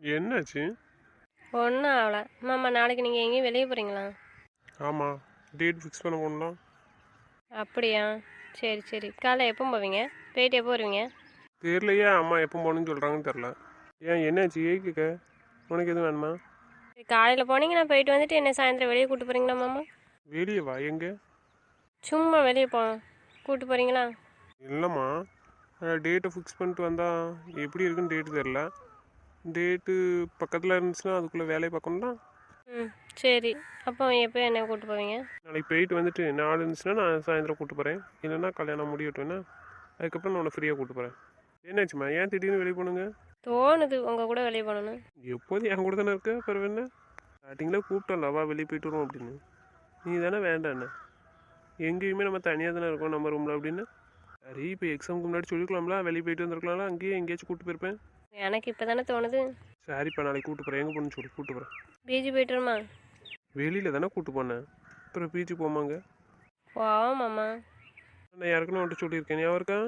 என்னாச்சு? ஒன்றும் ஆகலை. மாமா நாளைக்கு நீங்கள் எங்கேயும் வெளியே போகிறீங்களா ஆமாம் டேட் ஃபிக்ஸ் பண்ண போகலாம் அப்படியா? சரி சரி. காலை எப்போ போவீங்க? போயிட்டு எப்போ வருவீங்க? தெரியலையே அம்மா எப்போ போகணுன்னு சொல்கிறாங்கன்னு தெரில ஏன் என்னாச்சு? ஏக்குக்க உனக்கு எதுவும் வேணுமா? காலையில் போனீங்கன்னா போயிட்டு வந்துட்டு என்ன சாயந்தரம் வெளியே கூட்டு போகிறீங்களா மாமா? வெளியே வா எங்கே? சும்மா வெளியே போகணும் கூட்டு போகிறீங்களா இல்லைம்மா. டேட்டை ஃபிக்ஸ் பண்ணிட்டு வந்தால் எப்படி இருக்குன்னு டேட்டு தெரில டேட்டு பக்கத்தில் இருந்துச்சுன்னா அதுக்குள்ளே வேலையை பார்க்கணும்னா? ம் சரி. அப்போ எப்போ என்ன கூட்டு போவீங்க? நாளைக்கு போயிட்டு வந்துட்டு நாலு இருந்துச்சுன்னா நான் சாயந்தரம் கூட்டு போகிறேன் இல்லைன்னா கல்யாணம் முடியட்டும் என்ன அதுக்கப்புறம் நான் உன்னை ஃப்ரீயாக கூட்டு போகிறேன் என்னாச்சும்மா? ஏன் திடீர்னு வெளியே போகணுங்க தோணுது. உங்கள் கூட வெளியே போகணுன்னு எப்போதும் என் கூட தானே இருக்க? பிறகு என்ன? ஸ்டார்டிங்கில் கூப்பிட்டோம்ல வா வெளியே போயிட்டு வருவோம் அப்படின்னு. நீ தானே வேண்டாண்ணே எங்கேயுமே நம்ம தனியாக தானே இருக்கோம் நம்ம ரூமில் அப்படின்னு. சரி இப்போ எக்ஸாமுக்கு முன்னாடி சொல்லிக்கலாம்ல வெளியே போயிட்டு வந்திருக்கலாம்ல அங்கேயே எங்கேயாச்சும் கூப்பிட்டு போயிருப்பேன். எனக்கு இப்போ தானே தோணுது. சரிப்பா நாளைக்கு கூப்பிட்டு போகிறேன் எங்கே போகணும்னு சொல்லி கூப்பிட்டு போகிறேன் பீச்சு போய்ட்டுருமா? வெளியில் தானே கூப்பிட்டு போனேன். அப்புறம் பீச்சு போமாங்க போவோம் மாமா. நான் யாருக்குன்னு வந்துட்டு சொல்லியிருக்கேன். ஞாபகம் இருக்கா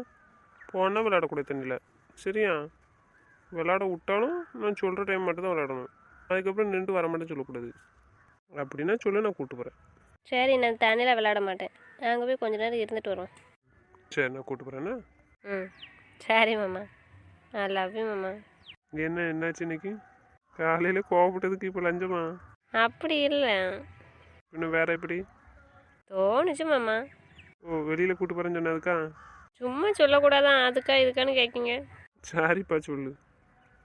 போனால் விளையாடக்கூடாது தண்ணியில். சரியா? விளையாட விட்டாலும் நான் சொல்கிற டைம் மட்டும் தான் விளையாடணும். அதுக்கப்புறம் நின்று வர மாட்டேன்னு சொல்லக்கூடாது. அப்படின்னா சொல்லி நான் கூப்பிட்டு போகிறேன் சரி நான் தண்ணியில் விளையாட மாட்டேன். அங்கே போய் கொஞ்ச நேரம் இருந்துட்டு வருவோம். சரி நான் கூப்பிட்டு போகிறேன்னா ம். சரி மாமா. ஐ லவ் யூ மாமா என்ன என்னாச்சு இன்னைக்கு? காலையில் கோவப்பட்டதுக்கு இப்போ லஞ்சமா? அப்படி இல்லை. இன்னும் வேற எப்படி? தோணுச்சு மாமா ஓ வெளியில் கூட்டு போகிறேன்னு சொன்னதுக்கா? சும்மா சொல்லக்கூடாதான் அதுக்கா இதுக்கான்னு கேட்குங்க சாரிப்பா சொல்லு.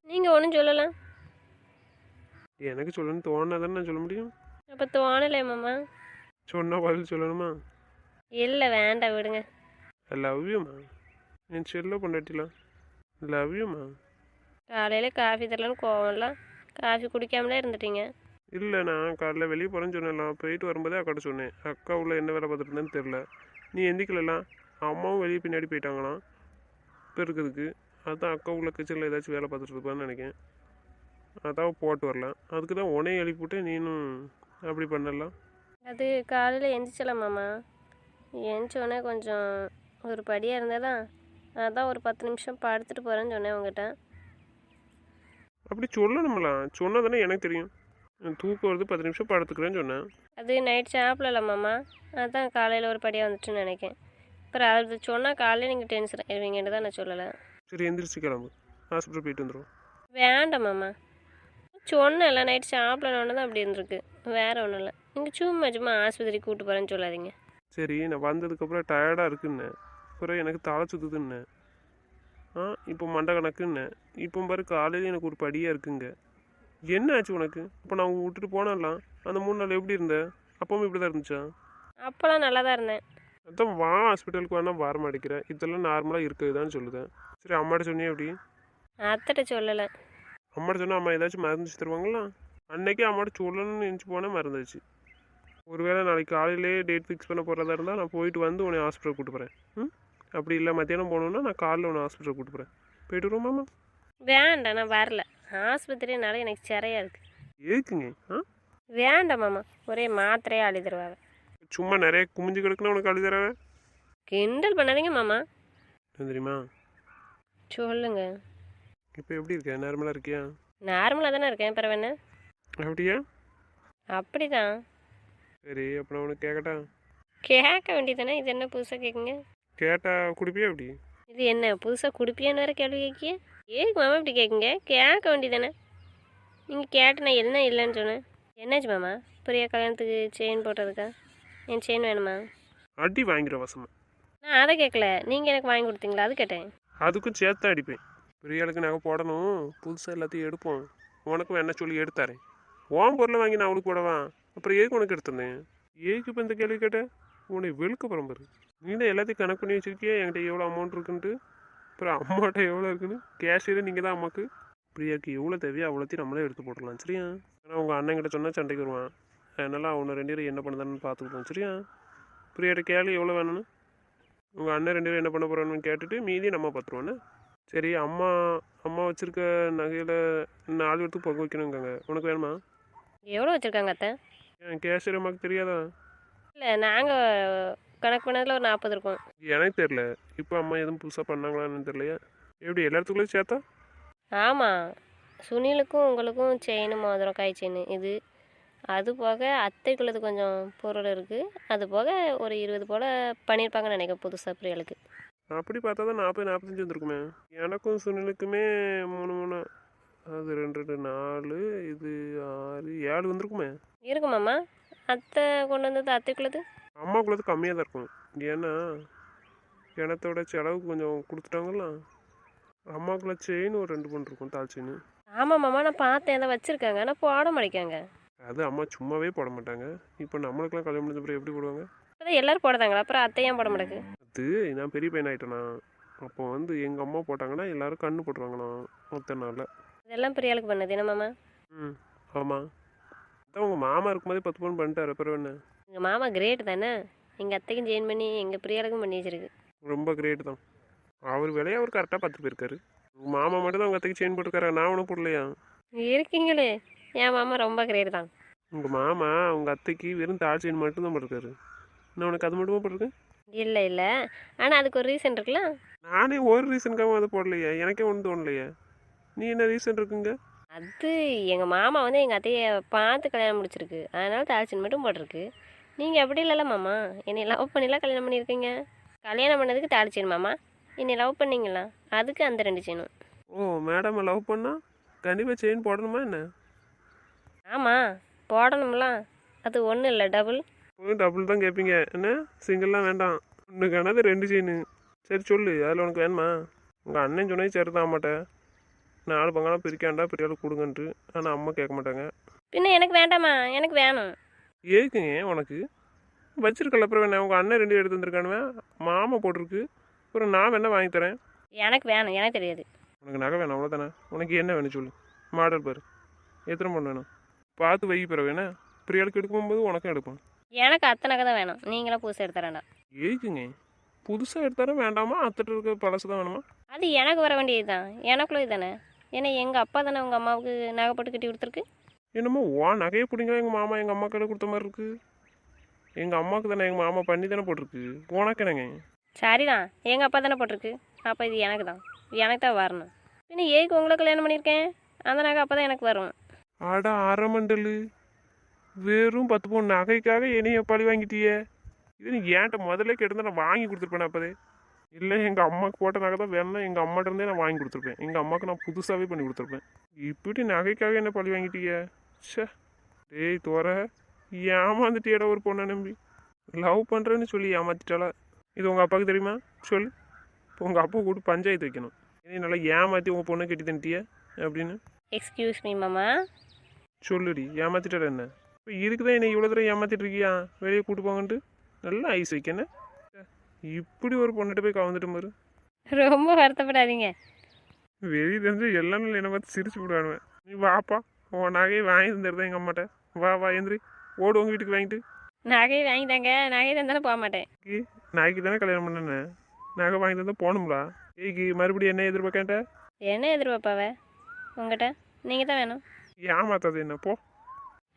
நீங்கள் ஒன்றும் சொல்லலாம். எனக்கு சொல்லணும்னு தோணா தானே நான் சொல்ல முடியும். அப்போ தோணலை மாமா சொன்னால் பதில் சொல்லணுமா? இல்லை வேண்டாம் விடுங்க. லவ் யூமா என் செல்ல பொண்டாட்டிலாம். லவ் யூமா காலையில் காஃபி தரலன்னு கோவம்லாம். காஃபி குடிக்காமலே இருந்துட்டீங்க. இல்லை நான் காலைல வெளியே போகிறேன்னு சொன்னேன் போயிட்டு வரும்போதே அக்காட்ட சொன்னேன். அக்கா உள்ள என்ன வேலை பார்த்துட்டு இருந்தேன்னு தெரில நீ எந்திக்கலலாம் அம்மாவும் வெளியே பின்னாடி போயிட்டாங்களாம். பெருக்கிறதுக்கு. அதான் அக்கா உள்ள கிச்சனில் ஏதாச்சும் வேலை பார்த்துட்டு இருப்பான்னு நினைக்கிறேன் அதான் போட்டு வரலாம் அதுக்கு தான் உனையும் எழுப்பிவிட்டு நீனும் அப்படி பண்ணலாம் அது காலையில் எந்திரிச்சலாம் மாமா எந்திரிச்சோடனே கொஞ்சம் ஒரு படியாக இருந்ததா அதான் ஒரு பத்து நிமிஷம் படுத்துட்டு போகிறேன்னு சொன்னேன் உங்ககிட்ட. அப்படி சொல்லணும்லாம் சொன்னால் தானே எனக்கு தெரியும். தூக்கம் வருது பத்து நிமிஷம் படுத்துக்கிறேன்னு சொன்னேன். அது நைட் சாப்பிடல மாமா. அதான் காலையில் ஒரு படியாக வந்துச்சுன்னு நினைக்கேன் அப்புறம் அது சொன்னால் காலையில் நீங்கள் டென்ஷன் ஆயிடுவீங்கன்னு தான் நான் சொல்லலை. சரி எந்திரிச்சு கிளம்பு. ஹாஸ்பிட்டல் போயிட்டு வந்துடுவோம் வேண்டாம் மாமா. சொன்னேன்ல நைட் சாப்பிடணுன்னு தான் அப்படி இருந்திருக்கு. வேறு ஒன்றும் இல்லை. நீங்கள் சும்மா சும்மா ஆஸ்பத்திரி கூட்டு போகிறேன்னு சொல்லாதீங்க. சரி நான் வந்ததுக்கப்புறம் டயர்டாக இருக்குன்னேன். அப்புறம் எனக்கு தலை சுற்றுதுன்னேன் ஆ இப்போ மண்டை கணக்குன்னேன் இப்போ பாரு காலையில் எனக்கு ஒரு படியாக இருக்குங்க. என்ன ஆச்சு உனக்கு? இப்போ நான் விட்டுட்டு போனலாம் அந்த மூணு நாள் எப்படி இருந்த? அப்பவும் இப்படி தான் இருந்துச்சா? அப்போல்லாம் நல்லா தான் இருந்தேன். அதான் வா ஹாஸ்பிட்டலுக்கு வேணால் வர மாட்டேங்கிறேன். இதெல்லாம் நார்மலாக இருக்குதுதான் சொல்லுதேன் சரி அம்மாட்ட சொன்னியே எப்படி? அத்தைட்ட சொல்லலை. அம்மாட்ட சொன்னால் அம்மா ஏதாச்சும் மருந்து தருவாங்களா? அன்னைக்கே அம்மாட்ட சொல்லணும்னு நினச்சி போனால் மறந்துச்சு. ஒருவேளை நாளைக்கு காலையிலே டேட் ஃபிக்ஸ் பண்ண போகிறதா இருந்தால் நான் போயிட்டு வந்து உன்னை ஹாஸ்பிட்டல் கூட்டு போகிறேன் ம்? அப்படி இல்லை மத்தியானம் போகணுன்னா நான் காலைல உன்னை ஹாஸ்பிட்டல் கூட்டு போகிறேன் போயிட்டு வருவோமாம்மா வேண்டாம் நான் வரல. ஆஸ்பத்திரினால எனக்கு சிறையாக இருக்குது எதுக்குங்க? ஆ? வேண்டாம் மாமா ஒரே மாத்திரையே அழி தருவாங்க சும்மா நிறைய குமிஞ்சு கிடக்குன்னு உனக்கு அழுது தரவேன் கிண்டல் பண்ணாதீங்க மாமா. என்ன தெரியுமா? சொல்லுங்க. இப்போ எப்படி இருக்க? நார்மலாக இருக்கியா? நார்மலாக தானே இருக்கேன் பிறகு என்ன? அப்படியா? அப்படி தான் சரி அப்போ நான் உனக்கு கேட்கட்டா கேட்க வேண்டியதானே இது என்ன புதுசாக கேட்குங்க கேட்டா குடிப்பியா அப்படி இது என்ன புதுசாக குடிப்பியான்னு வேறு கேள்வி கேட்கிய. ஏதுக்கு மாமா இப்படி கேட்குங்க கேட்க வேண்டியதானே நீங்கள் கேட்டு நான் என்ன இல்லைன்னு சொன்னேன் என்னாச்சு மாமா? பிரியா கல்யாணத்துக்கு செயின் போட்டதுக்கா? என் செயின் வேணுமா? அடி வாங்கிற வசமா. நான் அதை கேட்கல. நீங்கள் எனக்கு வாங்கி கொடுத்தீங்களா? அது கேட்டேன். அதுக்கும் சேர்த்து தான் அடிப்பேன். பிரியாளுக்கு நாங்கள் போடணும். புதுசாக எல்லாத்தையும் எடுப்போம். உனக்கும் என்ன சொல்லி எடுத்தாரேன் உன் பொருளை வாங்கி நான் அவளுக்கு போடவா? அப்புறம் ஏக்கு உனக்கு எடுத்திருந்தேன் ஏக்கு இப்போ இந்த கேள்வி கேட்ட? உன்னை வெளுக்க பரம்பரு நீ தான் எல்லாத்தையும் கணக்கு பண்ணி வச்சிருக்கியா என்கிட்ட எவ்வளோ அமௌண்ட் இருக்குன்ட்டு? அப்புறம் அம்மாட்ட எவ்வளோ இருக்குன்னு? கேஷியரே நீங்கள் தான் அம்மாக்கு. பிரியாக்கு எவ்வளோ தேவையோ அவ்வளோத்தையும் நம்மளே எடுத்து போட்டுடலாம் சரியா? ஆனால் உங்கள் அண்ணன் கிட்ட சொன்னால் சண்டைக்கு வருவான். அதனால அவனை ரெண்டு பேரும் என்ன பண்ணுதான்னு பார்த்துக்கிட்டோம் சரியா? பிரியாட்ட கேள்வி எவ்வளோ வேணும்னு. உங்கள் அண்ணன் ரெண்டு பேரும் என்ன பண்ண போகிறான்னு கேட்டுட்டு மீதி நம்ம பார்த்துருவோண்ணே சரி அம்மா அம்மா வச்சுருக்க நகையில் நாலு பேர்த்துக்கு பொங்க வைக்கணுங்காங்க உனக்கு வேணுமா? எவ்வளோ வச்சுருக்காங்க அத்தை? கேஷியர் அம்மாவுக்கு தெரியாதா? இல்லை நாங்கள் கணக்கு பண்ணதில் ஒரு நாற்பது இருக்கும். எனக்கு தெரில இப்போ அம்மா எதுவும் புதுசாக பண்ணாங்களான்னு தெரியலையா? எப்படி எல்லாத்துக்குள்ளேயும் சேர்த்தா? ஆமாம் சுனிலுக்கும் உங்களுக்கும் செயின் மோதிரம் காய் செயின் இது. அது போக அத்தைக்குள்ளது கொஞ்சம் பொருள் இருக்குது அது போக ஒரு இருபது போல் பண்ணியிருப்பாங்கன்னு நினைக்கிறேன் புதுசாக பிரியாளுக்கு அப்படி பார்த்தா தான் நாற்பது நாற்பத்தஞ்சு வந்திருக்குமே. எனக்கும் சுனிலுக்குமே மூணு மூணு. அது ரெண்டு ரெண்டு நாலு இது ஆறு ஏழு வந்திருக்குமே. இருக்குமாம்மா அத்தை கொண்டு வந்தது அத்தைக்குள்ளது? அம்மாக்குள்ளது கம்மியாக தான் இருக்கும். ஏன்னா கிணத்தோட செலவுக்கு கொஞ்சம் கொடுத்துட்டாங்கல்ல. அம்மாக்குள்ள செயின் ஒரு ரெண்டு பவுன் இருக்கும் தால் செயின் ஆமாம் மாமா நான் பார்த்தேன். அதை வச்சுருக்காங்க. ஆனால் போட மாட்டேங்காங்க. அது அம்மா சும்மாவே போட மாட்டாங்க. இப்போ நம்மளுக்கெல்லாம் கல்யாணம் முடிஞ்ச பிறகு எப்படி போடுவாங்க? இப்போதான் எல்லோரும் போடுதாங்களா அப்புறம் அத்தை ஏன் போட மாட்டேக்கு அது நான் பெரிய பையன் ஆகிட்டேனா அப்போ வந்து எங்கள் அம்மா போட்டாங்கன்னா எல்லாரும் கண்ணு போட்டுருவாங்கண்ணா மொத்த நாளில் இதெல்லாம் பிரியாளுக்கு பண்ணது என்ன மாமா? ம் ஆமாம் அதான் உங்கள் மாமா இருக்கும்போதே பத்து பவுன் பண்ணிட்டாரு. அப்புறம் என்ன? எங்கள் மாமா கிரேட் தானே? எங்கள் அத்தைக்கும் ஜெயின் பண்ணி எங்கள் பிரியாளுக்கும் பண்ணி வச்சிருக்கு. ரொம்ப கிரேட் தான். அவர் விலையை அவர் கரெக்டாக பார்த்து போயிருக்காரு. உங்கள் மாமா மட்டும் தான் உங்கள் அத்தைக்கு செயின் போட்டுருக்காரு? நான் ஒன்றும் போடலையா? இருக்கீங்களே. என் மாமா ரொம்ப கிரேட் தான். உங்கள் மாமா உங்கள் அத்தைக்கு வெறும் தாழ் செயின் மட்டும் தான் போட்டிருக்காரு. நான் உனக்கு அது மட்டுமா போட்டிருக்கேன்? இல்லை இல்லை. ஆனால் அதுக்கு ஒரு ரீசன் இருக்குல்ல? நானே ஒரு ரீசனுக்காக அதை போடலையே. எனக்கே ஒன்றும் தோணலையே. நீ என்ன ரீசன் இருக்குங்க? அது எங்கள் மாமா வந்து எங்கள் அத்தையை பார்த்து கல்யாணம் முடிச்சிருக்கு. அதனால தாழ்ச்சின் மட்டும் போட்டிருக்கு. நீங்கள் அப்படி இல்லைல்ல மாமா. என்னை லவ் பண்ணிலாம் கல்யாணம் பண்ணியிருக்கீங்க. கல்யாணம் பண்ணதுக்கு தாழ்ச்சின் மாமா. என்னை லவ் பண்ணீங்களா? அதுக்கு அந்த ரெண்டு செயினும் ஓ மேடம் லவ் பண்ணா? கண்டிப்பாக செயின் போடணுமா என்ன? ஆமாம் போடணும்ல. அது ஒன்றும் இல்லை டபுள் டபுள் தான் கேட்பீங்க என்ன? சிங்கிள்லாம் வேண்டாம். ஒன்று கணது ரெண்டு செயின் சரி சொல்லு. அதில் உனக்கு வேணுமா? உங்கள் அண்ணன் சொன்னது சரி தான் மாட்டேன் நாலு பங்கெல்லாம் பிரிக்காண்டா பெரிய ஆள் கொடுங்கன்ட்டு. ஆனால் அம்மா கேட்க மாட்டாங்க. பின்ன எனக்கு வேண்டாமா? எனக்கு வேணும். ஏக்குங்க உனக்கு? வச்சிருக்கல அப்புறம் வேணா உங்கள் அண்ணன் ரெண்டு எடுத்து வந்திருக்கானுவேன் மாமா போட்டிருக்கு. அப்புறம் நான் வேணா வாங்கி தரேன். எனக்கு வேணும். எனக்கு தெரியாது. உனக்கு நகை வேணாம் அவ்வளோதானே உனக்கு என்ன வேணும் சொல்லு. மாடல் பாரு. எத்தனை பொண்ணு வேணும்? பார்த்து வை பிறகு வேணா பிரியாளுக்கு எடுக்கும்போது உனக்கும் எடுப்போம். எனக்கு அத்தனை நகை தான் வேணும். நீங்களாம் புதுசு எடுத்து வேண்டாம் ஏக்குங்க புதுசாக எடுத்தாலும் வேண்டாமா? அத்தட்டு இருக்க பழசு தான் வேணுமா? அது எனக்கு வர வேண்டியது தான் எனக்குள்ள தானே? ஏன்னா எங்கள் அப்பா தானே உங்கள் அம்மாவுக்கு நகை போட்டு கட்டி கொடுத்துருக்கு? என்னமோ வா நகையை பிடிங்க எங்கள் மாமா எங்கள் அம்மா கையில் கொடுத்த மாதிரி இருக்கு. எங்கள் அம்மாவுக்கு தானே எங்கள் மாமா பண்ணி தானே போட்டிருக்கு. உனக்கு என்னங்க? சரிதான் எங்கள் அப்பா தானே போட்டிருக்கு. அப்போ இது எனக்கு தான் எனக்கு தான் வரணும். பின்ன ஏக்கு உங்களை கல்யாணம் பண்ணியிருக்கேன்? அந்த நகை அப்போ தான் எனக்கு வரும். அட அரை மண்டலு. வெறும் பத்து பவுன் நகைக்காக என்னைய பழி வாங்கிட்டியே. இது நீ ஏன்ட்ட முதல்ல கேட்டிருந்தா நான் வாங்கி கொடுத்துருப்பேன் அப்போதே? இல்லை எங்கள் அம்மாவுக்கு போட்ட நகை தான் வேணும்னா எங்கள் அம்மாட்ட இருந்தே நான் வாங்கி கொடுத்துருப்பேன். எங்கள் அம்மாவுக்கு நான் புதுசாகவே பண்ணி கொடுத்துருப்பேன். இப்படி நகைக்காக என்ன பழி வாங்கிட்டியே ச்சே. டேய் தோற ஏமாந்துட்டியடா ஒரு பொண்ணை நம்பி. லவ் பண்ணுறேன்னு சொல்லி ஏமாத்திட்டாளா? இது உங்கள் அப்பாவுக்கு தெரியுமா? சொல்லு. இப்போ உங்கள் அப்பா கூட பஞ்சாயத்து வைக்கணும். இனி நல்லா ஏமாற்றி உங்கள் பொண்ணை கட்டி தந்துட்டிய? அப்படின்னு. எக்ஸ்கியூஸ் மீ மாமா. சொல்லுடி. ஏமாத்திட்டா என்ன? இப்போ இதுக்கு தான் என்னை இவ்வளோ தூரம் ஏமாத்திட்டு இருக்கியா? வெளியே கூட்டு போங்கன்ட்டு. நல்லா ஐஸ் வைக்கணும் இப்படி ஒரு பொண்ணுகிட்ட போய் கவர்ந்துட்டு பாரு. ரொம்ப வருத்தப்படாதீங்க. வெளியே தெரிஞ்சு எல்லாமே என்னை பார்த்து சிரிச்சு விடுவானுவேன் நீ வாப்பா உன் நகையை வாங்கி தந்துடுறேன் எங்கள் அம்மாட்ட? வா வா எந்திரி. ஓடு உங்கள் வீட்டுக்கு வாங்கிட்டு. நகை வாங்கிட்டாங்க நகை தந்தாலும் போக மாட்டேன். நாய்க்கு தானே கல்யாணம் பண்ணேன் நகை வாங்கி தந்தா போகணும்லா? ஏய்க்கு மறுபடியும் என்ன எதிர்பார்க்கேன்ட்ட? என்ன எதிர்பார்ப்பாவ? உங்கள்கிட்ட நீங்கள் தான் வேணும். ஏமாத்தாது என்ன போ.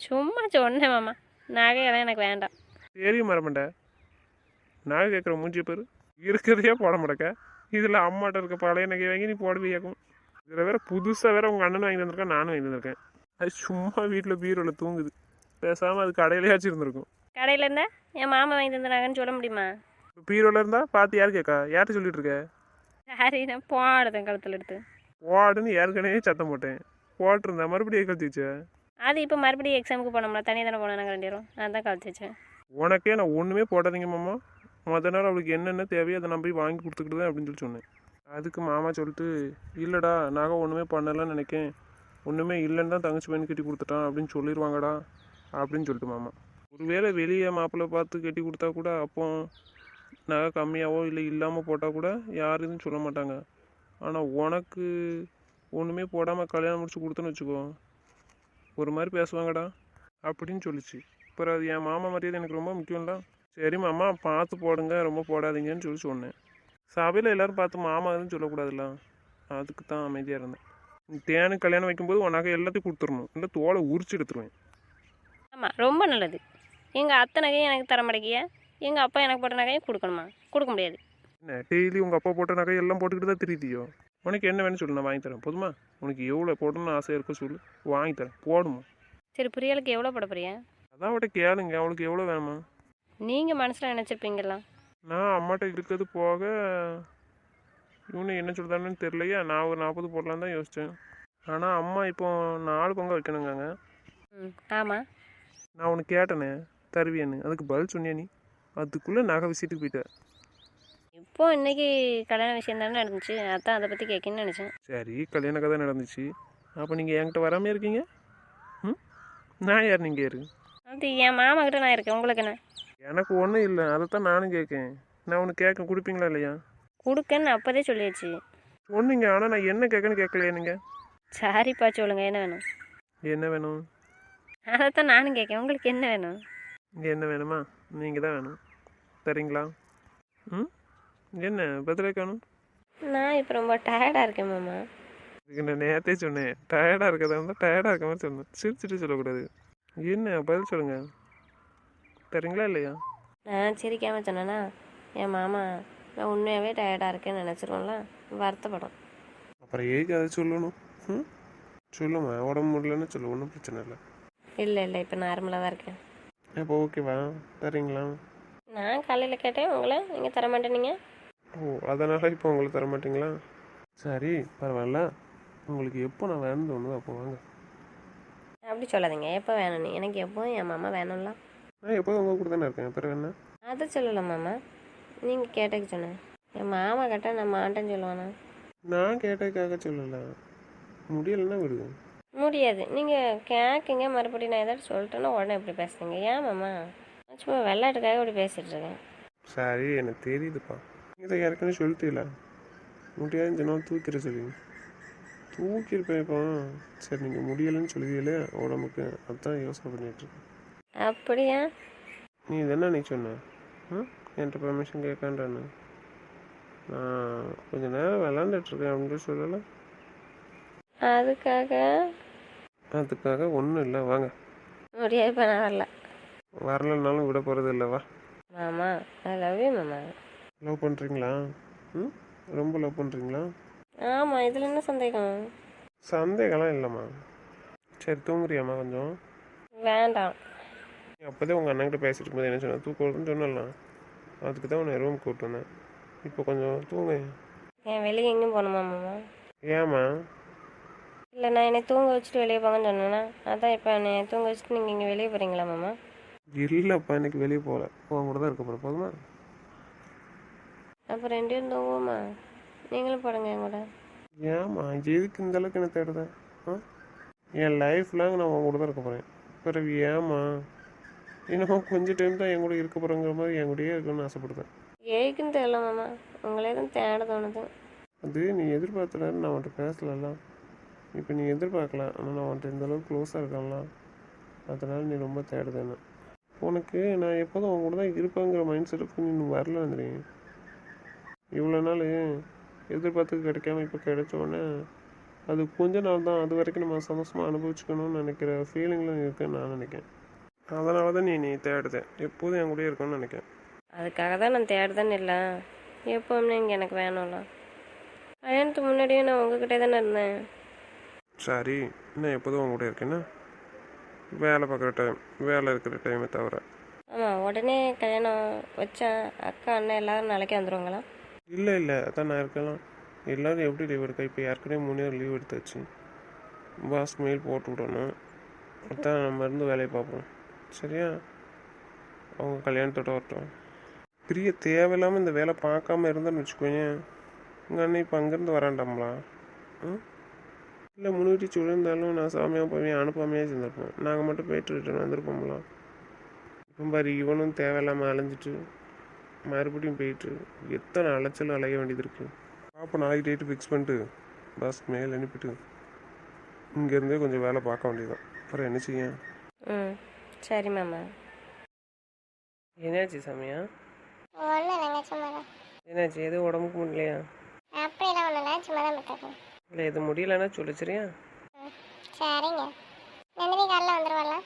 சும்மா சொன்னேன் மாமா நகையெல்லாம் எனக்கு வேண்டாம். சரி மரமண்ட நகை கேட்குற மூஞ்சி பேர். இருக்கிறதையே போட மாட்டேக்க. இதில் அம்மாட்ட இருக்க பழைய நகை வாங்கி நீ போடுவியாக்கும் இதில் வேற புதுசாக வேற உங்கள் அண்ணன் வாங்கி தந்திருக்கேன் நானும் வாங்கி தந்திருக்கேன் அது சும்மா வீட்டில் பீரோவில் தூங்குது. பேசாமல் அது கடையிலேயாச்சும் இருந்திருக்கும். கடையில் இருந்தா என் மாமா வாங்கி தந்த நகைன்னு சொல்ல முடியுமா? பீரோவில் இருந்தால் பார்த்து யார் கேட்கா யார்கிட்ட சொல்லிட்டு இருக்க? சரி நான் போடுதேன் கழுத்தில் எடுத்து. போடுன்னு ஏற்கனவே சத்தம் போட்டேன். போட்டிருந்தா மறுபடியும் கழிச்சு வச்ச? அது இப்போ மறுபடியும் எக்ஸாமுக்கு போனோம்ல தனியாக தானே போனோம் நாங்கள் ரெண்டு பேரும். அதான் கழிச்சு வச்சேன். உனக்கே நான் ஒன்றுமே போடாதீங்க மாமா. மொதல் நாள் அவளுக்கு என்னென்ன தேவையோ அதை நான் போய் வாங்கி கொடுத்துக்கிட்டு அப்படின்னு சொல்லி சொன்னேன். அதுக்கு மாமா சொல்லிட்டு இல்லைடா நாங்கள் ஒன்றுமே பண்ணலன்னு நினைக்கேன். ஒன்றுமே இல்லைன்னு தான் தங்கச்சி பையன் கட்டி கொடுத்துட்டான் அப்படின்னு சொல்லிடுவாங்கடா அப்படின்னு சொல்லிட்டு மாமா. ஒருவேளை வெளியே மாப்பிள்ளை பார்த்து கட்டி கொடுத்தா கூட அப்போ நகை கம்மியாகவோ இல்லை இல்லாமல் போட்டால் கூட யார் எதுவும் சொல்ல மாட்டாங்க. ஆனால் உனக்கு ஒன்றுமே போடாமல் கல்யாணம் முடிச்சு கொடுத்தோன்னு வச்சுக்கோ. ஒரு மாதிரி பேசுவாங்கடா அப்படின்னு சொல்லிச்சு. அப்புறம் அது என் மாமா மரியாதை எனக்கு ரொம்ப முக்கியம்டா. சரி மாமா பார்த்து போடுங்க ரொம்ப போடாதீங்கன்னு சொல்லி சொன்னேன். சபையில் எல்லாரும் பார்த்து மாமா எதுவும் சொல்லக்கூடாதுல்ல? அதுக்கு தான் அமைதியாக இருந்தேன். தேனுக்கு கல்யாணம் வைக்கும்போது உனக்கு எல்லாத்தையும் கொடுத்துடணும். இல்லை தோலை உரிச்சு எடுத்துருவேன். ஆமாம் ரொம்ப நல்லது. எங்கள் அத்தை நகையும் எனக்கு தர மாட்டேங்கிய எங்கள் அப்பா எனக்கு போட்ட நகையும் கொடுக்கணுமா? கொடுக்க முடியாது. என்ன டெய்லி உங்கள் அப்பா போட்ட நகை எல்லாம் போட்டுக்கிட்டு தான் தெரியுதியோ? உனக்கு என்ன வேணும் சொல்லு நான் வாங்கி தரேன். போதுமா? உனக்கு எவ்வளோ போடணும்னு ஆசை இருக்கோ சொல்லு. வாங்கி தரேன். போடுமா? சரி பிரியாளுக்கு எவ்வளோ போட போறியா? அதான் அவட்ட கேளுங்க அவளுக்கு எவ்வளோ வேணுமா? நீங்கள் மனசில் நினச்சிருப்பீங்களா? நான் அம்மாட்ட இருக்கிறது போக இவனு என்ன சொல்லுதான்னு தெரியலையா நான் ஒரு நாற்பது போடலான்னு தான் யோசித்தேன் ஆனால் அம்மா இப்போ நாலு பங்கு வைக்கணுங்காங்க. ம் ஆமாம் நான் உனக்கு கேட்டேனே தருவியன்னு. அதுக்கு பதில் சொன்னியா நீ. அதுக்குள்ளே நகை விசிட்டுக்கு போயிட்ட. இப்போ இன்னைக்கு கல்யாண விஷயம் தானே நடந்துச்சு. அதான் அதை பற்றி கேட்கணும்னு நினச்சேன். சரி கல்யாண கதை நடந்துச்சு. அப்போ நீங்கள் என்கிட்ட வராமல் இருக்கீங்க? ம்? நான் யார் நீங்கள் யாரு? அது என் மாமா கிட்ட நான் இருக்கேன். உங்களுக்கு என்ன? எனக்கு ஒன்றும் இல்லை. அதைத்தான் நானும் கேட்கேன் நான் உனக்கு கேட்க கொடுப்பீங்களா இல்லையா? கொடுக்கன்னு அப்போதே சொல்லியாச்சு. சொன்னீங்க. ஆனால் நான் என்ன கேட்கன்னு கேட்கலையா நீங்கள் சாரிப்பா சொல்லுங்க. என்ன வேணும்? என்ன வேணும்? அதைத்தான் நானும் கேட்கேன் உங்களுக்கு என்ன வேணும்? இங்கே என்ன வேணுமா? நீங்கள் தான் வேணும். தரீங்களா? ம்? என்ன பதிலே காணும் நான் இப்போ ரொம்ப டயர்டாக இருக்கேன் மாமா. இதுக்கு நான் நேரத்தே சொன்னேன். டயர்டாக இருக்கதா இருந்தால் டயர்டாக இருக்க மாதிரி சொன்னேன். சிரிச்சிட்டு சொல்லக்கூடாது. என்ன பதில் சொல்லுங்க. தரீங்களா இல்லையா? நான் சிரிக்காமல் சொன்னேன்னா என் மாமா நான் உண்மையாகவே டயர்டாக இருக்கேன்னு நினச்சிருவோம்ல? வருத்தப்படும். அப்புறம் ஏக்கு அதை சொல்லணும். ம்? சொல்லுமா உடம்பு முடியலன்னு சொல்லு ஒன்றும் பிரச்சனை இல்லை. இல்லை இல்லை இப்போ நார்மலாக தான் இருக்கேன். அப்போ ஓகேவா தரீங்களா? நான் காலையில் கேட்டேன் உங்களை நீங்கள் தர மாட்டேனீங்க ஓ அதனால் இப்போ உங்களுக்கு தர மாட்டீங்களா? சரி பரவாயில்ல. உங்களுக்கு எப்போ நான் வேணும்னு தோணுதோ அப்போ வாங்க. அப்படி சொல்லாதீங்க எப்போ வேணும் நீ எனக்கு எப்போ என் மாமா வேணும்ல. நான் எப்போதும் உங்கள் கூட தானே இருக்கேன். பிறகு என்ன? அதை சொல்லலை மாமா. நீங்கள் கேட்டக்கு சொன்னேன். என் மாமா கேட்டால் நான் மாட்டேன்னு சொல்லுவானா? நான் கேட்டதுக்காக சொல்லலை. முடியலைன்னா விடுங்க. முடியாது. நீங்கள் கேட்குங்க மறுபடியும் நான் ஏதாச்சும் சொல்லிட்டேன்னா உடனே இப்படி பேசுறீங்க. ஏன் மாமா? நான் சும்மா விளையாட்டுக்காக இப்படி பேசிகிட்டு இருக்கேன். சரி எனக்கு தெரியுதுப்பா. இதை ஏற்கனவே சொல்லிட்டீல. முடியாதுன்னு சொன்னால் தூக்கிற சொல்லி தூக்கியிருப்பேன் இப்போ. சரி நீங்கள் முடியலைன்னு சொல்லுவீங்களே உடம்புக்கு. அதான் யோசனை பண்ணிட்டு இருக்கேன். அப்படியா? நீ இதென்ன நீ சொன்ன? என்கிட்ட பெர்மிஷன் கேட்கான்றானு நான் கொஞ்ச நேரம் விளாண்டுட்டு இருக்கேன் அப்படின்னு சொல்லலை. அதுக்காக? அதுக்காக ஒன்றும் இல்லை வாங்க. முடியாது இப்போ நான் வரல. வரலனாலும் விட போகிறது இல்லை வா. மாமா ஐ லவ் யூ மாமா. லவ் பண்ணுறீங்களா ம்? ரொம்ப லவ் பண்ணுறீங்களா ஆமாம் இதில் என்ன சந்தேகம்? சந்தேகம்லாம் இல்லைம்மா. சரி தூங்குறியாம்மா கொஞ்சம்? வேண்டாம். அப்போதே உங்கள் அண்ணன்கிட்ட பேசிட்டு இருக்கும்போது என்ன சொன்ன தூக்கம் வருதுன்னு சொன்னலாம் அதுக்கு தான் உன்னை ரூம் கூப்பிட்டு வந்தேன். இப்போ கொஞ்சம் தூங்க. ஏன் வெளியே எங்கேயும் போகணுமா மாமா? ஏம்மா? இல்லை நான் என்னை தூங்க வச்சுட்டு வெளியே போங்கன்னு சொன்னேன்னா அதான் இப்போ என்னை தூங்க வச்சுட்டு நீங்கள் இங்கே வெளியே போகிறீங்களா மாமா? இல்லைப்பா இன்னைக்கு வெளியே போகல. உன் கூட தான் இருக்க போகிறேன் போதுமா? அப்போ ரெண்டு பேரும் தூங்குவோமா? நீங்களும் போடுங்க என் கூட. ஏம்மா எதுக்கு இந்த அளவுக்கு என்ன தேடுதேன் என் லைஃப் லாங் நான் உன் கூட தான் இருக்க போகிறேன் பிறகு ஏம்மா? இன்னும் கொஞ்சம் டைம் தான் என் கூட இருக்க போகிறேங்கிற மாதிரி என் கூடயே இருக்கணும்னு ஆசைப்படுறேன். ஏக்குன்னு தெரியல மாமா உங்களே தான் தேட தோணுது. அது நீ எதிர்பார்த்தல நான் உன்கிட்ட பேசலாம் இப்போ நீ எதிர்பார்க்கலாம் ஆனால் நான் உன்கிட்ட இந்த அளவுக்கு க்ளோஸாக இருக்கலாம் அதனால் நீ ரொம்ப தேடுது என்ன உனக்கு நான் எப்போதும் உன் கூட தான் இருப்பேங்கிற மைண்ட் செட்டுக்கு நீ இன்னும் வரல வந்துடுங்க இவ்வளோ நாள் எதிர்பார்த்து கிடைக்காம இப்போ கிடைச்ச உடனே அது கொஞ்ச நாள் தான் அது வரைக்கும் நம்ம சந்தோஷமாக அனுபவிச்சுக்கணும்னு நினைக்கிற ஃபீலிங்கில் இருக்குன்னு நான் நினைக்கிறேன். அதனால தான் நீ நீ தேடுதேன் எப்போதும் என் கூடயே இருக்கணும்னு நினைக்கிறேன். அதுக்காக தான் நான் தேடுதேன்னு இல்லை. எப்போவுமே இங்கே எனக்கு வேணும்ல. கல்யாணத்துக்கு முன்னாடியே நான் உங்ககிட்டே தானே இருந்தேன். சரி நான் எப்போதும் உன் கூட இருக்கேன்னா வேலை பார்க்குற டைம் வேலை இருக்கிற டைமை தவிர. ஆமாம் உடனே கல்யாணம் வச்சா அக்கா அண்ணன் எல்லாரும் நாளைக்கே வந்துடுவாங்களா இல்லை இல்லை அதான் நான் இருக்கலாம். எல்லோரும் எப்படி லீவ் எடுக்க? இப்போ ஏற்கனவே மூணு நேரம் லீவ் எடுத்தாச்சு. பாஸ் மெயில் போட்டு விடணும். அதான் நம்ம இருந்து வேலையை பார்ப்போம். சரியா? அவங்க கல்யாணத்தோட வரட்டும். பெரிய தேவையில்லாமல் இந்த வேலை பார்க்காம இருந்தேன்னு வச்சுக்கோங்க உங்கள் அண்ணன் இப்போ அங்கேருந்து வராண்டாங்களா ம்? இல்லை முன்னிட்டு சுழந்தாலும் நான் சாமியாக போய் அனுப்பாமையாக சேர்ந்துருப்போம் நாங்கள் மட்டும் போயிட்டு ரிட்டர்ன் வந்திருப்போம்ல. இப்போ பாரு இவனும் தேவையில்லாமல் அலைஞ்சிட்டு மறுபடியும் போயிட்டு எத்தனை அலைச்சலும் அலைய வேண்டியது இருக்குது பார்ப்போம் நாளைக்கு டேட்டு ஃபிக்ஸ் பண்ணிட்டு பஸ் மேல் அனுப்பிட்டு இங்கேருந்தே கொஞ்சம் வேலை பார்க்க வேண்டியதுதான். அப்புறம் என்ன செய்ய? சரி மாமா. என்னாச்சு சாமியா? ஒன்றும் இல்லைங்க சும்மா தான் என்னாச்சு? எதுவும் உடம்புக்கு முடியலையா? அப்படிலாம் ஒன்றும் இல்லை சும்மா தான் விட்டுருக்கேன் இல்லை எது முடியலன்னா சொல்லு சரியா ம் சரிங்க. நந்தினி காலைல வந்துடுவாளா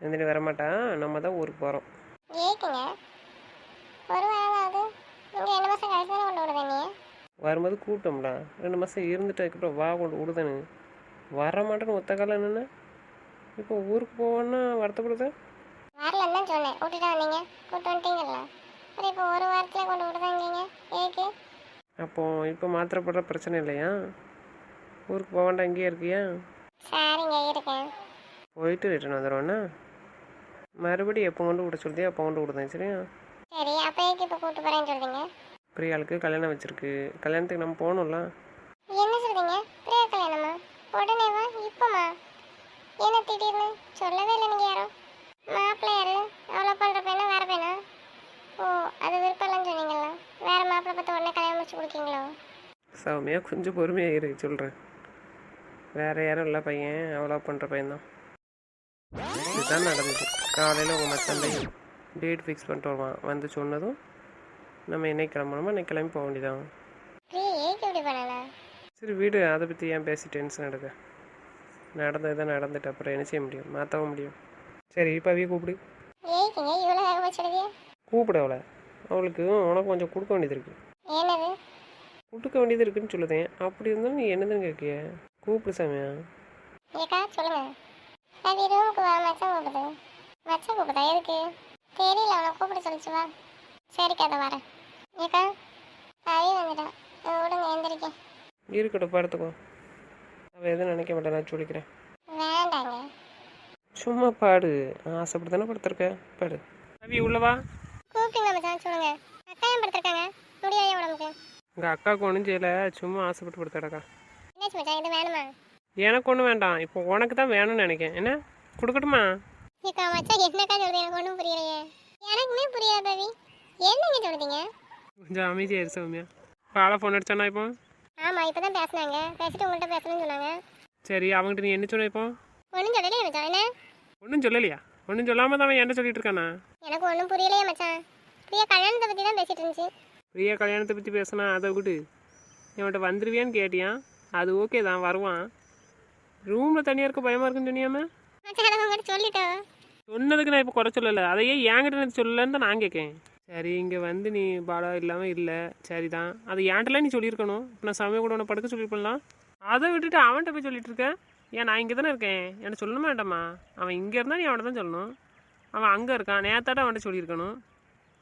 நந்தினி வரமாட்டா. நம்ம தான் ஊருக்கு போகிறோம் ஏக்குங்க. ஒரு வாரம் ஆகுது. நீங்கள் ரெண்டு மாதம் கழிச்சு தானே கொண்டு நீ? வரும்போது கூப்பிட்டோம்ல ரெண்டு மாதம் இருந்துட்டு அதுக்கப்புறம் வா கொண்டு விடுதானு வர மாட்டேன்னு ஒத்த காலம் என்னென்ன இப்போ ஊருக்கு போவோன்னா வருத்தப்படுதா வரலன்னு தான்? சொன்னேன். விட்டுட்டு வந்தீங்க. கூட்டு வந்துட்டீங்கல்ல. அப்புறம் இப்போ ஒரு வாரத்தில் கொண்டு விடுதாங்கீங்க. ஏக்கு அப்போ இப்போ மாத்திரப்படுற பிரச்சனை இல்லையா? ஊருக்கு போக வேண்டாம் இங்கேயே இருக்கியா? சரிங்க இருக்கேன். போயிட்டு ரிட்டர்ன் வந்துடுவேண்ணா மறுபடியும் எப்போ கொண்டு விட சொல்லியோ அப்போ கொண்டு விடுதேன் சரியா? சரி அப்போ ஏக்கு இப்போ கூட்டு போகிறேன்னு சொல்றீங்க? பிரியாளுக்கு கல்யாணம் வச்சிருக்கு. கல்யாணத்துக்கு நம்ம போகணும்ல என்ன சொல்றீங்க பிரியா கல்யாணமா உடனே வா இப்போமா என்ன திடீர்னு சொல்லவே இல்லை நீங்கள் யாரும் மாப்பிள்ளை யாரு அவ்வளோ பண்ணுற பையனா வேற பையனா ஓ அது விருப்பம் இல்லைன்னு சொன்னீங்களா வேற மாப்பிள்ளை பார்த்து உடனே கல்யாணம் முடிச்சு கொடுக்கீங்களோ சௌமியா கொஞ்சம் பொறுமையாக இரு சொல்கிறேன் வேற யாரும் இல்லை பையன் அவ்வளோ பண்ணுற பையன்தான். இதுதான் நடந்தது. காலையில் உங்கள் மச்சான் டேட் ஃபிக்ஸ் பண்ணிட்டு வருவான். வந்து சொன்னதும் நம்ம என்னைக்கு கிளம்பணுமோ அன்னைக்கு கிளம்பி போக வேண்டியதான் சரி வீடு அதை பற்றி ஏன் பேசி டென்ஷன் எடுக்க? நடந்தது தான் நடந்துட்டு அப்புறம் என்ன செய்ய முடியும்? மாற்றவும் முடியும். சரி இப்போ அவைய கூப்பிடு. கூப்பிடு அவளை. அவளுக்கு உனக்கு கொஞ்சம் கொடுக்க வேண்டியது இருக்குது என்னது? கொடுக்க வேண்டியது இருக்குன்னு சொல்லுதேன் அப்படி இருந்தாலும் நீ என்னதுன்னு கேட்கிய கூப்பிடு சாமியா ஏக்கா சொல்லுங்க. அது ரூமுக்கு வா மச்சான் கூப்பிடுது மச்சான் கூப்பிடுதா? எதுக்கு? தெரியல அவனை கூப்பிட சொல்லிச்சு வா. சரிக்கா அதை வரேன். ஏக்கா அவி வந்துட்டான் விடுங்க எந்திரிக்க. இருக்கட்டும் படுத்துக்கோ அவள் எதுவும் நினைக்க மாட்டேன் நான் சொல்லிக்கிறேன். வேண்டாங்க. சும்மா பாடு. ஆசைப்பட்டு தானே படுத்திருக்க. பாடு. ரவி உள்ளவா கூப்பிட்டீங்களா மச்சான் சொல்லுங்க. அக்கா ஏன் படுத்திருக்காங்க? முடியலையா உடம்புக்கு. உங்கள் அக்காவுக்கு ஒன்றும் செய்யலை சும்மா ஆசைப்பட்டு படுத்தாடக்கா என்னாச்சு மச்சான் இது வேணுமா? எனக்கு ஒன்றும் வேண்டாம். இப்போ உனக்கு தான் வேணும்னு நினைக்கேன் என்ன? கொடுக்கட்டுமா? ஏக்கா மச்சான் என்னக்கா சொல்றீங்க எனக்கு ஒன்றும் புரியலையே. எனக்குமே புரியாது பவி என்னங்க சொல்றீங்க? கொஞ்சம் அமைதியாக இரு சௌமியா. பாலை ஃபோன் அடிச்சானா இப்போ? ஆமாம் இப்போ தான் பேசுனாங்க. பேசிட்டு உங்கள்கிட்ட பேசணும்னு சொன்னாங்க. சரி அவங்ககிட்ட நீ என்ன சொன்ன இப்போ? ஒன்றும் சொல்லலையே மச்சான். என்ன? ஒன்றும் சொல்லலையா? ஒன்றும் சொல்லாமல் தான் அவன் என்ன சொல்லிட்டு இருக்கானா? எனக்கு ஒன்றும் புரியலையே மச்சான். பிரியா கல்யாணத்தை பற்றி தான் பேசிட்டு இருந்துச்சு. பிரியா கல்யாணத்தை பற்றி பேசினா அதை விடு. இவன்கிட்ட வந்துருவியான்னு கேட்டியான் அது ஓகே தான் வருவான். ரூமில் தனியாக இருக்க பயமாக இருக்குன்னு சொன்னியாமே? சொல்லிட்டேன் சொன்னதுக்கு நான் இப்போ குறை சொல்லலை. அதையே என்கிட்ட நான் சொல்லலன்னு தான் நான் கேட்கேன் சரி இங்கே வந்து நீ பாடம் இல்லாமல் இல்லை. சரி தான் அது ஏன்ட்டெல்லாம் நீ சொல்லியிருக்கணும். இப்போ நான் சமயம் கூட உன்னை படுக்க சொல்லியிருப்பலாம் அதை விட்டுட்டு அவன்கிட்ட போய் சொல்லிட்டு இருக்கேன் ஏன் நான் இங்கே தானே இருக்கேன்? என்ன சொல்லணுமா வேண்டாமா? அவன் இங்கே இருந்தால் நீ அவன்கிட்ட தான் சொல்லணும். அவன் அங்கே இருக்கான். நேத்தாட்ட அவன்கிட்ட சொல்லியிருக்கணும்.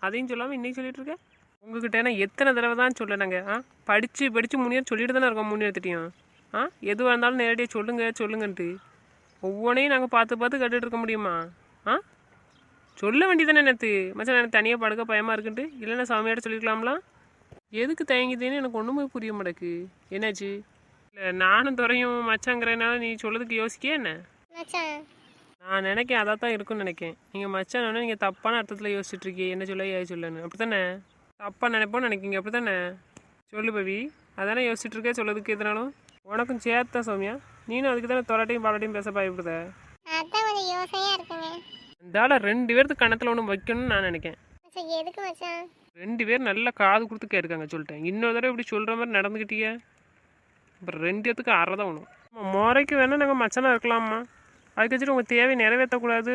அதையும் சொல்லாமல் இன்றைக்கி சொல்லிட்டு இருக்கேன் உங்ககிட்ட நான் எத்தனை தடவை தான் சொல்லினாங்க ஆ? படித்து படித்து முன்னேற சொல்லிட்டு தானே இருக்கோம் முன்னேறத்திட்டையும் ஆ? எதுவாக இருந்தாலும் நேரடியாக சொல்லுங்க சொல்லுங்கன்ட்டு. ஒவ்வொன்றையும் நாங்கள் பார்த்து பார்த்து கட்டுட்டு இருக்க முடியுமா? ஆ? சொல்ல வேண்டியதானே நேற்று மச்சான் எனக்கு தனியாக படுக்க பயமாக இருக்குன்ட்டு. இல்லைன்னா சாமியாட்ட சொல்லிக்கலாம்லாம் எதுக்கு தயங்குதுன்னு எனக்கு ஒன்றுமே புரிய மாட்டேக்கு. என்னாச்சு? இல்லை நானும் துறையும் மச்சாங்கிறனால நீ சொல்லதுக்கு யோசிக்கே என்ன? நான் நினைக்கேன் அதாக தான் இருக்கும்னு நினைக்கேன். நீங்கள் மச்சான் நீங்கள் தப்பான அர்த்தத்தில் யோசிச்சுட்டு இருக்கீங்க. என்ன சொல்ல ஏது சொல்லன்னு. அப்படி தானே தப்பாக நினைப்போன்னு நினைக்கிங்க அப்படி தானே சொல்லு பவி. அதானே யோசிச்சுட்டு இருக்கே சொல்லதுக்கு எதுனாலும். உனக்கும் சேர்த்தா சௌமியா. நீனும் அதுக்கு தானே தொலாட்டையும் பாலாட்டையும் பேச பயப்படுத அதான் கொஞ்சம் யோசனையாக இருக்குங்க. இதால ரெண்டு பேர்த்துக்கு கணத்தில் ஒன்று வைக்கணும்னு நான் நினைக்கேன். மச்சான் எதுக்கு மச்சான்? ரெண்டு பேர் நல்லா காது கொடுத்து கேட்காங்க சொல்லிட்டேன். இன்னொரு தடவை இப்படி சொல்கிற மாதிரி நடந்துக்கிட்டீங்க அப்புறம் ரெண்டு பேத்துக்கு அரை தான் ஒன்றும் முறைக்கு வேணால் நாங்கள் மச்சனாக இருக்கலாமா அதுக்கு வச்சுட்டு உங்கள் தேவை நிறைவேற்றக்கூடாது.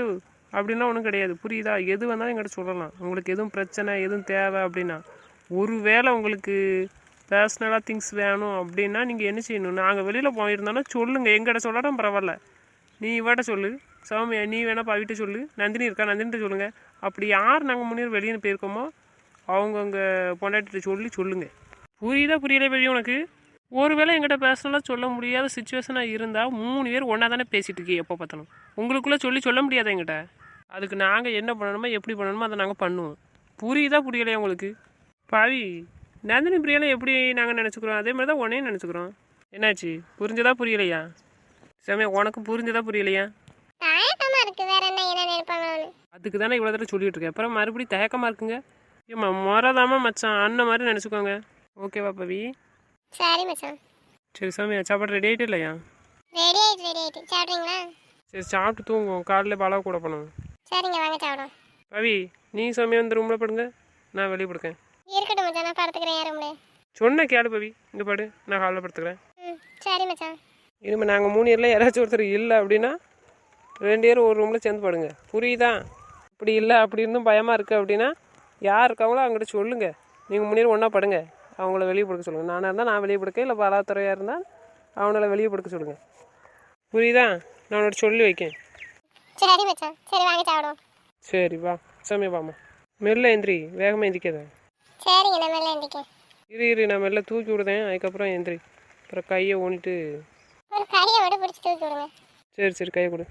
அப்படின்னா ஒன்றும் கிடையாது. புரியுதா? எது வந்தாலும் எங்கிட்ட சொல்லலாம். உங்களுக்கு எதுவும் பிரச்சனை எதுவும் தேவை அப்படின்னா. ஒரு வேளை உங்களுக்கு பர்சனலாக திங்ஸ் வேணும் அப்படின்னா நீங்கள் என்ன செய்யணும்? நாங்கள் வெளியில் போயிருந்தோன்னா சொல்லுங்கள் எங்கிட்ட சொல்லாட்டும் பரவாயில்ல. நீ இவாட்ட சொல்லு. சௌமியா நீ வேணால் பாவிட்ட சொல்லு. நந்தினி இருக்கா? நந்தினிட்ட சொல்லுங்கள் அப்படி யார் நாங்கள் முன்னேறி வெளியே போயிருக்கோமோ அவங்கவுங்க பொண்டாட்டிட்ட சொல்லி சொல்லுங்கள் புரியுதா? புரியல வெளியே உனக்கு? ஒருவேளை எங்கிட்ட பர்சனலாக சொல்ல முடியாத சுச்சுவேஷனாக இருந்தால் மூணு பேர் ஒன்றா தானே பேசிகிட்டு இருக்கீங்க. எப்போ பார்த்தனும் உங்களுக்குள்ளே சொல்லி சொல்ல முடியாது எங்கிட்ட அதுக்கு நாங்கள் என்ன பண்ணணுமோ எப்படி பண்ணணுமோ அதை நாங்கள் பண்ணுவோம். புரியுதா புரியலையா உங்களுக்கு? பாவி நந்தினி பிரியாலாம் எப்படி நாங்கள் நினச்சிக்கிறோம்? அதே மாதிரி தான் உன்னையும் நினச்சிக்கிறோம். என்னாச்சு? புரிஞ்சதா புரியலையா? சாமி உனக்கு புரிஞ்சதா புரியலையா? அதுக்கு தானே இவ்வளோ தடவை சொல்லிட்டு இருக்கேன். அப்புறம் மறுபடியும் தயக்கமாக இருக்குங்க? ஏம்மா முறதாம மச்சான் அண்ணன் மாதிரி நினச்சிக்கோங்க. ஓகேவா பவி? சரி மச்சான். சரி சாமி சாப்பாடு ரெடி ஆகிட்டு இல்லையா? ரெடி ஆயிட்டு ரெடி ஆயிட்டு. சாப்பிட்றீங்களா? சரி சாப்பிட்டு தூங்குவோம். காலையில் பழக கூட போனோம் சரிங்க வாங்க சாப்பிடுவோம். பவி நீ சாமி வந்து ரூமில் படுங்க. நான் வெளியே படுக்கேன். இருக்கட்டும் மச்சான். நான் படுத்துக்கிறேன் யாரும் சொன்ன கேளு பவி. இங்கே படு. நான் காலைல படுத்துக்கிறேன். ம் சரி மச்சான். இனிமேல் நாங்கள் மூணு இயரில் யாராச்சும் ஒருத்தர் இல்லை அப்படின்னா ரெண்டு பேரும் ஒரு ரூமில் சேர்ந்து படுங்க. புரியுதா? இப்படி இல்லை அப்படி இருந்தும் பயமாக இருக்குது அப்படின்னா யார் இருக்காங்களோ அவங்ககிட்ட சொல்லுங்கள் நீங்கள் பேரும் ஒன்றா படுங்க. அவங்கள வெளியே படுக்க சொல்லுங்கள் நானாக இருந்தால் நான் வெளியே படுக்க இல்லை பலாத்துறையாக இருந்தால் அவங்கள வெளியே படுக்க சொல்லுங்கள் புரியுதா? நான் உன்னோட சொல்லி வைக்கேன். சரி மச்சான். சரி வாங்க சாப்பிடுவோம். சரி வா. சமய வாமா. மெல்ல எந்திரி. வேகமாக எந்திரிக்காத. சரிங்க நான் மேலே எந்திரிக்கேன் இரு இரு. நான் மெல்ல தூக்கி விடுதேன் அதுக்கப்புறம் எந்திரி. அப்புறம் கையை ஊனிட்டு. ஒரு கையை விட பிடிச்சி தூக்கி விடுங்க. சரி சரி. கையை கொடு.